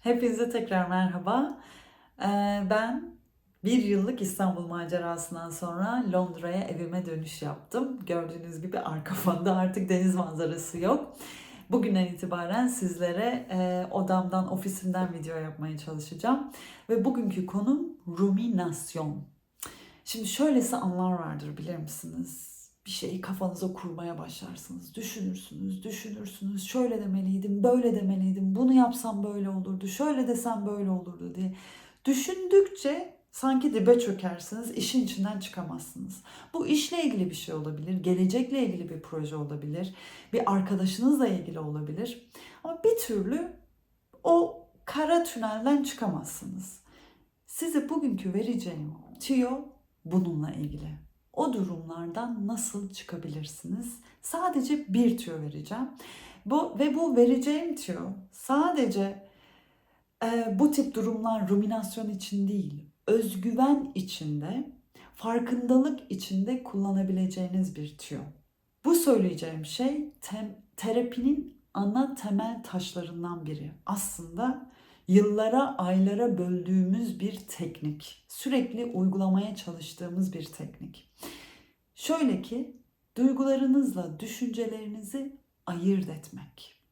Hepinize tekrar merhaba. Ee, ben bir yıllık İstanbul macerasından sonra Londra'ya evime dönüş yaptım. Gördüğünüz gibi arka fonda artık deniz manzarası yok. Bugünden itibaren sizlere e, odamdan, ofisimden video yapmaya çalışacağım. Ve bugünkü konum ruminasyon. Şimdi şöylesi anlar vardır bilir misiniz? Bir şeyi kafanıza kurmaya başlarsınız. Düşünürsünüz, düşünürsünüz. Şöyle demeliydim, böyle demeliydim. Bunu yapsam böyle olurdu, şöyle desem böyle olurdu diye. Düşündükçe sanki dibe çökersiniz, işin içinden çıkamazsınız. Bu işle ilgili bir şey olabilir, gelecekle ilgili bir proje olabilir, bir arkadaşınızla ilgili olabilir. Ama bir türlü o kara tünelden çıkamazsınız. Size bugünkü vereceğim tüyo bununla ilgili. O durumlardan nasıl çıkabilirsiniz? Sadece bir tüyo vereceğim. Bu ve bu vereceğim tüyo sadece e, bu tip durumlar ruminasyon için değil, özgüven içinde, farkındalık içinde kullanabileceğiniz bir tüyo. Bu söyleyeceğim şey tem, terapinin ana temel taşlarından biri. Aslında yıllara, aylara böldüğümüz bir teknik. Sürekli uygulamaya çalıştığımız bir teknik. Şöyle ki duygularınızla düşüncelerinizi ayırt etmek.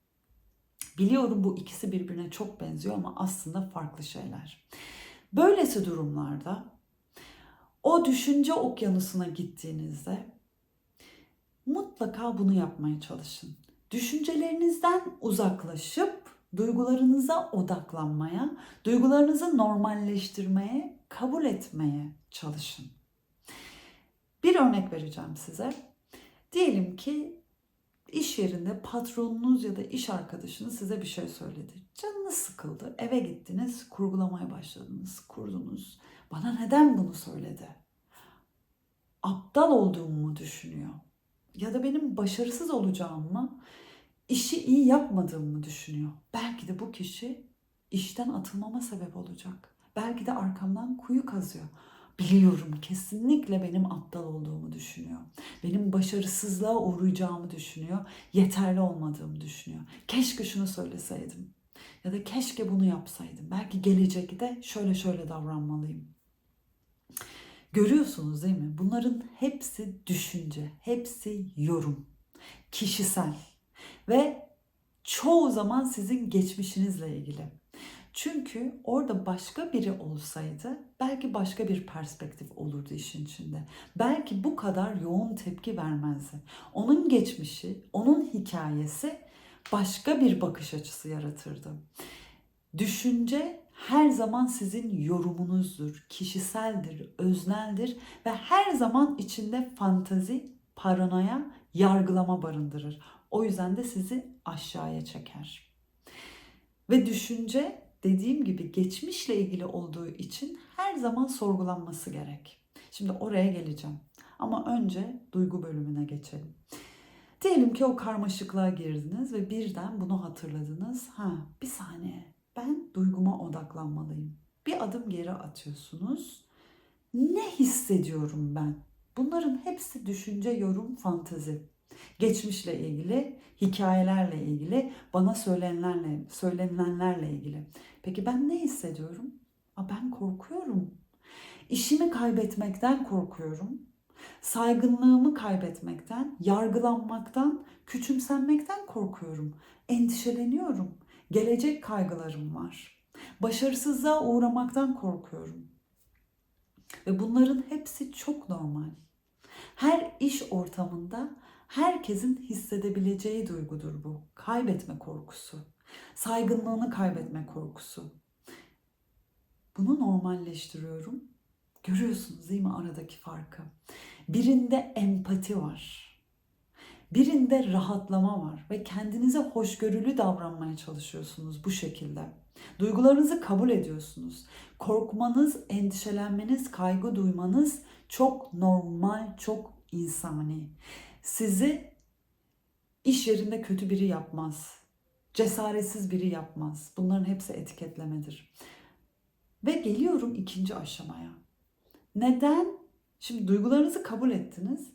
Biliyorum bu ikisi birbirine çok benziyor ama aslında farklı şeyler. Böylesi durumlarda o düşünce okyanusuna gittiğinizde mutlaka bunu yapmaya çalışın. Düşüncelerinizden uzaklaşıp duygularınıza odaklanmaya, duygularınızı normalleştirmeye, kabul etmeye çalışın. Bir örnek vereceğim size. Diyelim ki iş yerinde patronunuz ya da iş arkadaşınız size bir şey söyledi. Canınız sıkıldı. Eve gittiniz, kurgulamaya başladınız, kurdunuz. Bana neden bunu söyledi? Aptal olduğumu mu düşünüyor? Ya da benim başarısız olacağımı, işi iyi yapmadığımı düşünüyor. Belki de bu kişi işten atılmama sebep olacak. Belki de arkamdan kuyu kazıyor. Biliyorum kesinlikle benim aptal olduğumu düşünüyor. Benim başarısızlığa uğrayacağımı düşünüyor. Yeterli olmadığımı düşünüyor. Keşke şunu söyleseydim. Ya da keşke bunu yapsaydım. Belki gelecekte şöyle şöyle davranmalıyım. Görüyorsunuz değil mi? Bunların hepsi düşünce, hepsi yorum. Kişisel ve çoğu zaman sizin geçmişinizle ilgili. Çünkü orada başka biri olsaydı belki başka bir perspektif olurdu işin içinde. Belki bu kadar yoğun tepki vermezdi. Onun geçmişi, onun hikayesi başka bir bakış açısı yaratırdı. Düşünce her zaman sizin yorumunuzdur, kişiseldir, özneldir ve her zaman içinde fantazi, paranoya, yargılama barındırır. O yüzden de sizi aşağıya çeker. Ve düşünce dediğim gibi geçmişle ilgili olduğu için her zaman sorgulanması gerek. Şimdi oraya geleceğim. Ama önce duygu bölümüne geçelim. Diyelim ki o karmaşıklığa girdiniz ve birden bunu hatırladınız. Ha, bir saniye. Ben duyguma odaklanmalıyım. Bir adım geri atıyorsunuz. Ne hissediyorum ben? Bunların hepsi düşünce, yorum, fantezi. Geçmişle ilgili, hikayelerle ilgili, bana söylenenlerle, söylenilenlerle ilgili. Peki ben ne hissediyorum? Aa, ben korkuyorum. İşimi kaybetmekten korkuyorum. Saygınlığımı kaybetmekten, yargılanmaktan, küçümsenmekten korkuyorum. Endişeleniyorum. Gelecek kaygılarım var. Başarısızlığa uğramaktan korkuyorum. Ve bunların hepsi çok normal. Her iş ortamında herkesin hissedebileceği duygudur bu. Kaybetme korkusu. Saygınlığını kaybetme korkusu. Bunu normalleştiriyorum. Görüyorsunuz değil mi aradaki farkı? Birinde empati var. Birinde rahatlama var ve kendinize hoşgörülü davranmaya çalışıyorsunuz bu şekilde. Duygularınızı kabul ediyorsunuz. Korkmanız, endişelenmeniz, kaygı duymanız çok normal, çok insani. Sizi iş yerinde kötü biri yapmaz. Cesaretsiz biri yapmaz. Bunların hepsi etiketlemedir. Ve geliyorum ikinci aşamaya. Neden? Şimdi duygularınızı kabul ettiniz.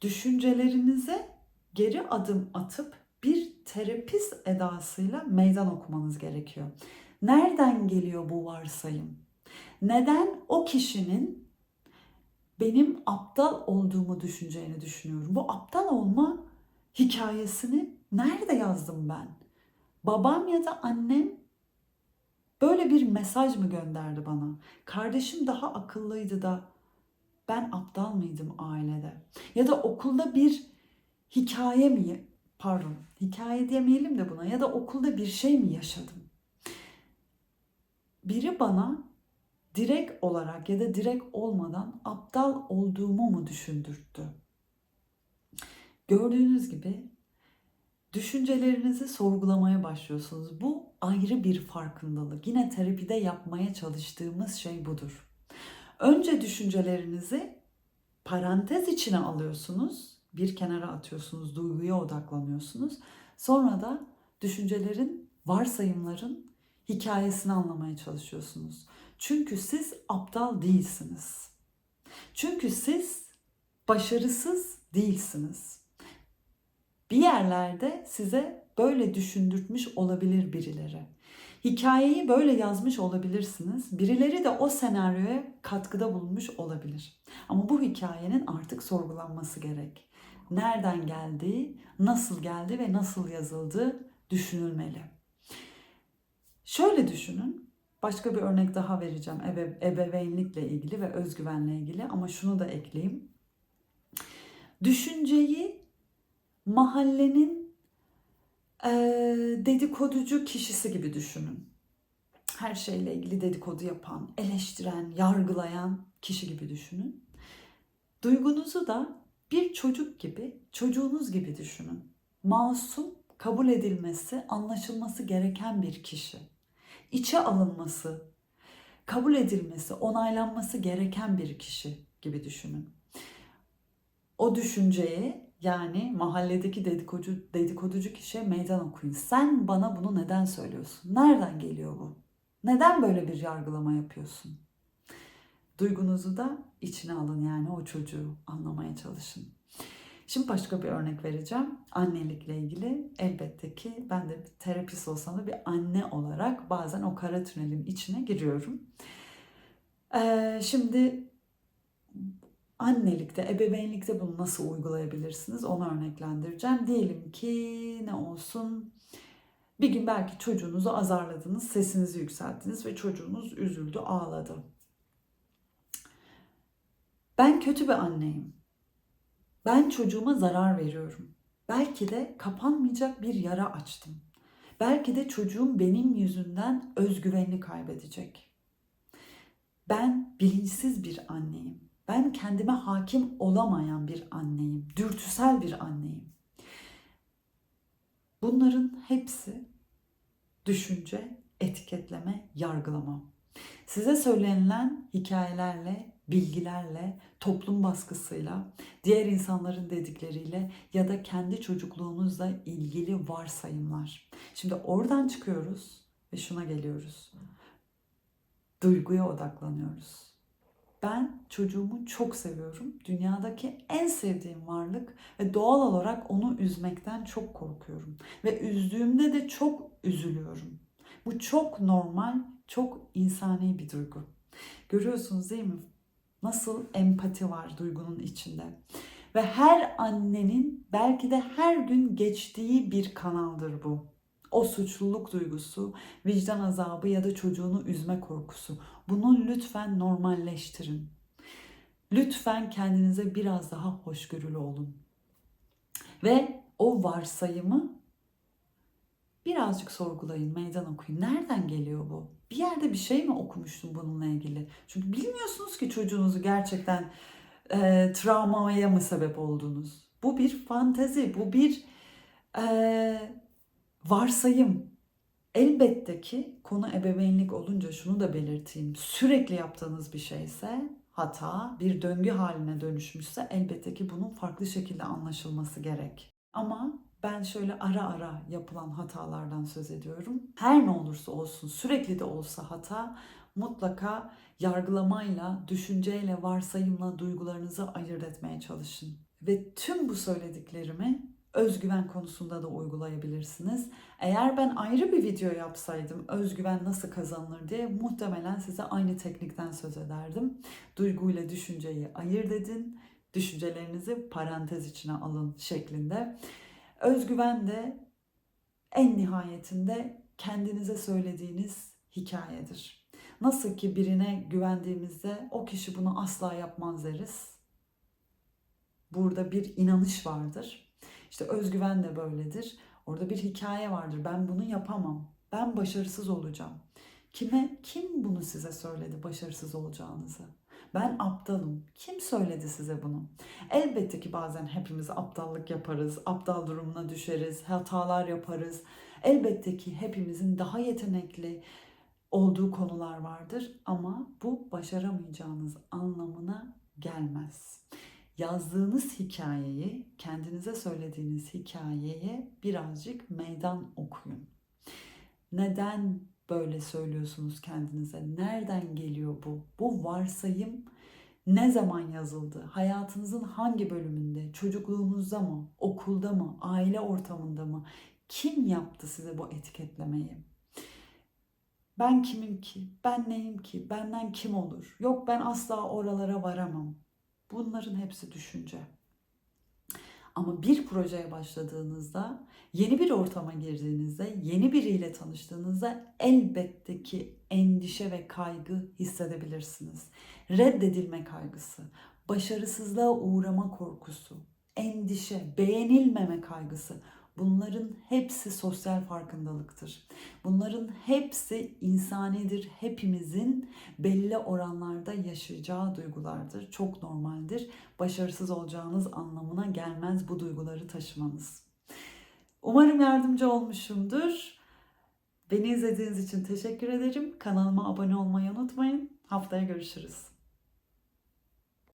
Düşüncelerinize geri adım atıp bir terapist edasıyla meydan okumanız gerekiyor. Nereden geliyor bu varsayım? Neden o kişinin benim aptal olduğumu düşüneceğini düşünüyorum? Bu aptal olma hikayesini nerede yazdım ben? Babam ya da annem böyle bir mesaj mı gönderdi bana? Kardeşim daha akıllıydı da ben aptal mıydım ailede? Ya da okulda bir hikaye mi pardon hikaye demeyelim de buna ya da okulda bir şey mi yaşadım? Biri bana direkt olarak ya da direkt olmadan aptal olduğumu mu düşündürttü? Gördüğünüz gibi düşüncelerinizi sorgulamaya başlıyorsunuz. Bu ayrı bir farkındalık. Yine terapide yapmaya çalıştığımız şey budur. Önce düşüncelerinizi parantez içine alıyorsunuz. Bir kenara atıyorsunuz, duyguya odaklanıyorsunuz. Sonra da düşüncelerin, varsayımların hikayesini anlamaya çalışıyorsunuz. Çünkü siz aptal değilsiniz. Çünkü siz başarısız değilsiniz. Bir yerlerde size böyle düşündürtmüş olabilir birileri. Hikayeyi böyle yazmış olabilirsiniz. Birileri de o senaryoya katkıda bulunmuş olabilir. Ama bu hikayenin artık sorgulanması gerek. Nereden geldiği, nasıl geldi ve nasıl yazıldığı düşünülmeli. Şöyle düşünün. Başka bir örnek daha vereceğim ebe, ebeveynlikle ilgili ve özgüvenle ilgili ama şunu da ekleyeyim. Düşünceyi mahallenin e, dedikoducu kişisi gibi düşünün. Her şeyle ilgili dedikodu yapan, eleştiren, yargılayan kişi gibi düşünün. Duygunuzu da bir çocuk gibi, çocuğunuz gibi düşünün. Masum, kabul edilmesi, anlaşılması gereken bir kişi. İçe alınması, kabul edilmesi, onaylanması gereken bir kişi gibi düşünün. O düşünceye yani mahalledeki dedikodu, dedikoducu kişiye meydan okuyun. Sen bana bunu neden söylüyorsun? Nereden geliyor bu? Neden böyle bir yargılama yapıyorsun? Duygunuzu da içine alın yani o çocuğu anlamaya çalışın. Şimdi başka bir örnek vereceğim. Annelikle ilgili elbette ki ben de terapist olsam da bir anne olarak bazen o kara tünelin içine giriyorum. Ee, şimdi annelikte, ebeveynlikte bunu nasıl uygulayabilirsiniz onu örneklendireceğim. Diyelim ki ne olsun bir gün belki çocuğunuzu azarladınız, sesinizi yükselttiniz ve çocuğunuz üzüldü, ağladı. Ben kötü bir anneyim. Ben çocuğuma zarar veriyorum. Belki de kapanmayacak bir yara açtım. Belki de çocuğum benim yüzünden özgüvenini kaybedecek. Ben bilinçsiz bir anneyim. Ben kendime hakim olamayan bir anneyim. Dürtüsel bir anneyim. Bunların hepsi düşünce, etiketleme, yargılama. Size söylenilen hikayelerle, bilgilerle, toplum baskısıyla, diğer insanların dedikleriyle ya da kendi çocukluğunuzla ilgili varsayımlar. Şimdi oradan çıkıyoruz ve şuna geliyoruz. Duyguya odaklanıyoruz. Ben çocuğumu çok seviyorum. Dünyadaki en sevdiğim varlık ve doğal olarak onu üzmekten çok korkuyorum. Ve üzdüğümde de çok üzülüyorum. Bu çok normal, çok insani bir duygu. Görüyorsunuz değil mi? Nasıl empati var duygunun içinde. Ve her annenin belki de her gün geçtiği bir kanaldır bu. O suçluluk duygusu, vicdan azabı ya da çocuğunu üzme korkusu. Bunu lütfen normalleştirin. Lütfen kendinize biraz daha hoşgörülü olun. Ve o varsayımı birazcık sorgulayın, meydan okuyun. Nereden geliyor bu? Bir yerde bir şey mi okumuştum bununla ilgili? Çünkü bilmiyorsunuz ki çocuğunuzu gerçekten e, travmaya mı sebep oldunuz? Bu bir fantezi, bu bir e, varsayım. Elbette ki konu ebeveynlik olunca şunu da belirteyim. Sürekli yaptığınız bir şeyse hata bir döngü haline dönüşmüşse elbette ki bunun farklı şekilde anlaşılması gerek. Ama ben şöyle ara ara yapılan hatalardan söz ediyorum. Her ne olursa olsun sürekli de olsa hata mutlaka yargılamayla, düşünceyle, varsayımla duygularınızı ayırt etmeye çalışın. Ve tüm bu söylediklerimi özgüven konusunda da uygulayabilirsiniz. Eğer ben ayrı bir video yapsaydım özgüven nasıl kazanılır diye muhtemelen size aynı teknikten söz ederdim. Duyguyla düşünceyi ayırt edin, düşüncelerinizi parantez içine alın şeklinde. Özgüven de en nihayetinde kendinize söylediğiniz hikayedir. Nasıl ki birine güvendiğimizde o kişi bunu asla yapmaz deriz. Burada bir inanış vardır. İşte özgüven de böyledir. Orada bir hikaye vardır. Ben bunu yapamam. Ben başarısız olacağım. Kime kim bunu size söyledi başarısız olacağınızı? Ben aptalım. Kim söyledi size bunu? Elbette ki bazen hepimiz aptallık yaparız, aptal durumuna düşeriz, hatalar yaparız. Elbette ki hepimizin daha yetenekli olduğu konular vardır ama bu başaramayacağınız anlamına gelmez. Yazdığınız hikayeyi, kendinize söylediğiniz hikayeye birazcık meydan okuyun. Neden böyle söylüyorsunuz kendinize? Nereden geliyor bu? Bu varsayım ne zaman yazıldı? Hayatınızın hangi bölümünde? Çocukluğunuzda mı? Okulda mı? Aile ortamında mı? Kim yaptı size bu etiketlemeyi? Ben kimim ki? Ben neyim ki? Benden kim olur? Yok ben asla oralara varamam. Bunların hepsi düşünce. Ama bir projeye başladığınızda, yeni bir ortama girdiğinizde, yeni biriyle tanıştığınızda elbette ki endişe ve kaygı hissedebilirsiniz. Reddedilme kaygısı, başarısızlığa uğrama korkusu, endişe, beğenilmeme kaygısı. Bunların hepsi sosyal farkındalıktır. Bunların hepsi insanidir. Hepimizin belli oranlarda yaşayacağı duygulardır. Çok normaldir. Başarısız olacağınız anlamına gelmez bu duyguları taşımanız. Umarım yardımcı olmuşumdur. Beni izlediğiniz için teşekkür ederim. Kanalıma abone olmayı unutmayın. Haftaya görüşürüz.